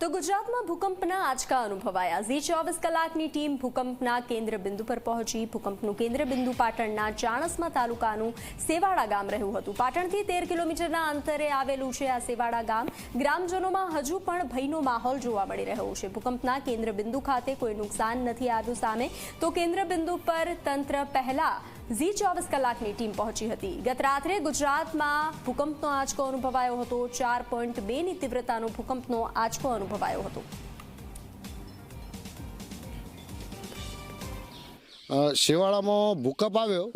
તો ગુજરાતમાં ભૂકંપના આંચકા અનુભવાયા. ઝી ચોવીસ કલાકની ટીમ ભૂકંપના કેન્દ્ર બિંદુ પર પહોંચી. ભૂકંપનું કેન્દ્ર બિંદુ પાટણના ચાણસમા તાલુકાનું સેવાડા ગામ રહ્યું હતું. પાટણથી તેર કિલોમીટરના અંતરે આવેલું છે આ સેવાડા ગામ. ગ્રામજનોમાં હજુ પણ ભયનો માહોલ જોવા મળી રહ્યો છે. ભૂકંપના કેન્દ્ર બિંદુ ખાતે કોઈ નુકસાન નથી આવ્યું સામે. તો કેન્દ્ર બિંદુ પર તંત્ર પહેલા ઝી ચોવીસ કલાકની ટીમ પહોંચી હતી. ગત રાત્રે ગુજરાતમાં ભૂકંપનો આંચકો અનુભવાયો હતો. ચાર પોઈન્ટ બેની તીવ્રતાનો ભૂકંપનો આંચકો અનુભવાયો હતો. શેવાળામાં ભૂકંપ આવ્યો,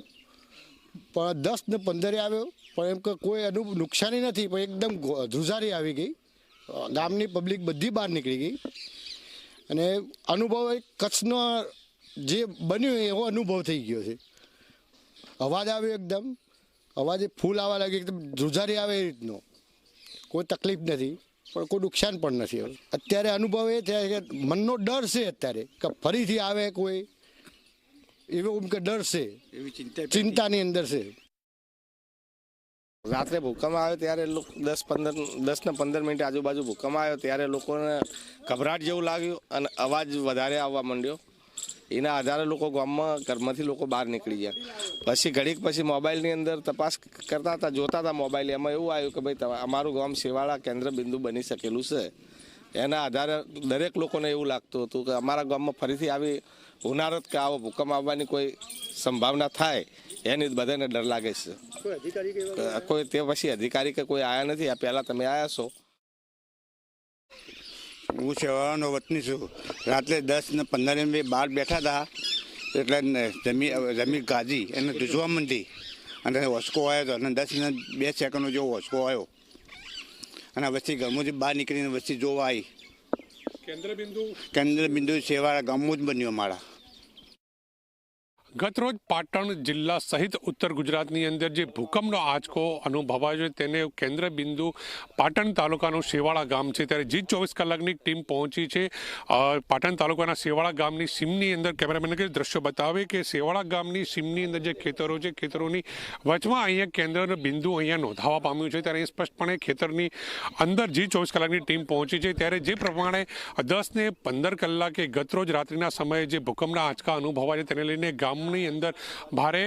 પણ દસ ને પંદરે આવ્યો, પણ એમ કે કોઈ એનું નુકસાની નથી, પણ એકદમ ધ્રુજારી આવી ગઈ. ગામની પબ્લિક બધી બહાર નીકળી ગઈ. અને અનુભવ એ કચ્છનો જે બન્યું એવો અનુભવ થઈ ગયો છે. અવાજ આવ્યો એકદમ. અવાજ ફૂલ આવવા લાગ્યો એકદમ ધ્રુજારી આવે એ રીતનો. કોઈ તકલીફ નથી પણ કોઈ નુકસાન પણ નથી અત્યારે અનુભવ એ થયા કે મનનો ડર છે અત્યારે કે ફરીથી આવે કોઈ. એવો એમ કે ડર છે. એવી ચિંતા ચિંતાની અંદર છે. રાત્રે ભૂકંપ આવ્યો ત્યારે લોકો દસ પંદર દસ ને પંદર મિનિટ આજુબાજુ ભૂકંપ આવ્યો ત્યારે લોકોને ગભરાટ જેવું લાગ્યું અને અવાજ વધારે આવવા માંડ્યો. એના આધારે લોકો ગામમાં ઘરમાંથી લોકો બહાર નીકળી ગયા. પછી ઘડીક પછી મોબાઈલની અંદર તપાસ કરતા હતા જોતા હતા મોબાઈલ. એમાં એવું આવ્યું કે ભાઈ અમારું ગામ સેવાળા કેન્દ્ર બિંદુ બની શકેલું છે. એના આધારે દરેક લોકોને એવું લાગતું હતું કે અમારા ગામમાં ફરીથી આવી હોનારત કે આવો ભૂકંપ આવવાની કોઈ સંભાવના થાય એની બધાને ડર લાગે છે. કોઈ તે પછી અધિકારી કે કોઈ આવ્યા નથી. આ પહેલાં તમે આવ્યા છો. હું સેવાનો વતની છું. રાત્રે દસ ને પંદર એમ બહાર બેઠા હતા એટલે જમીન જમી જમીન ગાજી એને ધૂજવા માંડી. અને વસકો આવ્યો હતો અને દસ ને બે સેકન્ડનો જેવો વસકો આવ્યો અને વસ્તી ઘરમાંથી બહાર નીકળીને વચ્ચે જોવા આવી કેન્દ્ર બિંદુ કેન્દ્ર બિંદુ સેવાળા ગામમાં જ બન્યો અમારા ગતરોજ પાટણ જિલ્લા સહિત ઉત્તર ગુજરાતની અંદર જે ભૂકંપનો આંચકો અનુભવાયો છે, તેને કેન્દ્ર બિંદુ પાટણ તાલુકાનું શેવાળા ગામ છે. ત્યારે જી ચોવીસ કલાકની ટીમ પહોંચી છે. પાટણ તાલુકાના શેવાળા ગામની સીમની અંદર કેમેરામેન કે દ્રશ્યો બતાવે કે શેવાળા ગામની સીમની અંદર જે ખેતરો છે, ખેતરોની વચમાં અહીંયા કેન્દ્ર બિંદુ અહીંયા નોંધાવા પામ્યું છે. ત્યારે સ્પષ્ટપણે ખેતરની અંદર જી ચોવીસ કલાકની ટીમ પહોંચી છે. ત્યારે જે પ્રમાણે દસ ને પંદર કલાકે ગતરોજ રાત્રિના સમયે જે ભૂકંપના આંચકા અનુભવાય છે, તેને લઈને ગામની અંદર ભારે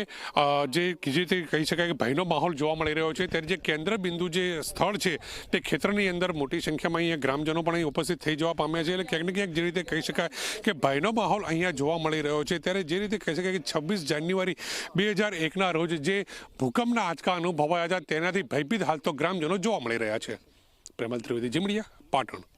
જે જે કહી શકાય કે ભયનો માહોલ જોવા મળી રહ્યો છે. ત્યારે જે કેન્દ્ર બિંદુ જે સ્થળ છે તે ખેતરની અંદર મોટી સંખ્યામાં અહીંયા ગ્રામજનો પણ અહીં ઉપસ્થિત થઈ જવા પામ્યા છે. એટલે ક્યાંક ને ક્યાંક જે રીતે કહી શકાય કે ભયનો માહોલ અહીંયા જોવા મળી રહ્યો છે. ત્યારે જે રીતે કહી શકાય કે છવ્વીસ જાન્યુઆરી બે હજાર એકના રોજ જે ભૂકંપના આંચકા અનુભવાયા હતા, તેનાથી ભયભીત હાલ તો ગ્રામજનો જોવા મળી રહ્યા છે. પ્રેમલ ત્રિવેદી જીમડિયા પાટણ.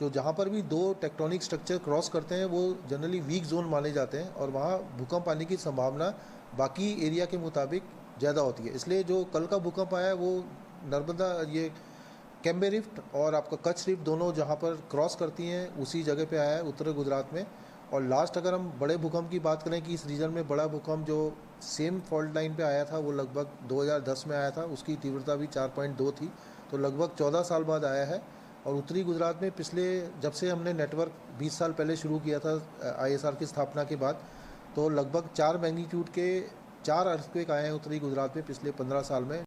जो जहाँ पर भी दो टेक्टोनिक स्ट्रक्चर क्रॉस करते हैं, वो जनरली वीक जोन माने जाते हैं और वहाँ भूकंप आने की संभावना बाकी एरिया के मुताबिक ज़्यादा होती है। इसलिए जो कल का भूकंप आया है, वो नर्मदा, ये कैम्बे रिफ्ट और आपका कच्छ रिफ्ट दोनों जहाँ पर क्रॉस करती हैं, उसी जगह पे आया है, उत्तर गुजरात में। और लास्ट अगर हम बड़े भूकंप की बात करें कि इस रीजन में बड़ा भूकंप जो सेम फॉल्ट लाइन पे आया था, वो लगभग 2010 में आया था, उसकी तीव्रता भी 4.2 थी। तो लगभग 14 साल बाद आया है। और उत्तरी गुजरात में पिछले, जब से हमने नेटवर्क 20 साल पहले शुरू किया था आईएसआर की स्थापना के बाद तो लगभग चार मैग्नीट्यूड के चार अर्थक्वेक आए हैं उत्तरी गुजरात में पिछले 15 साल में।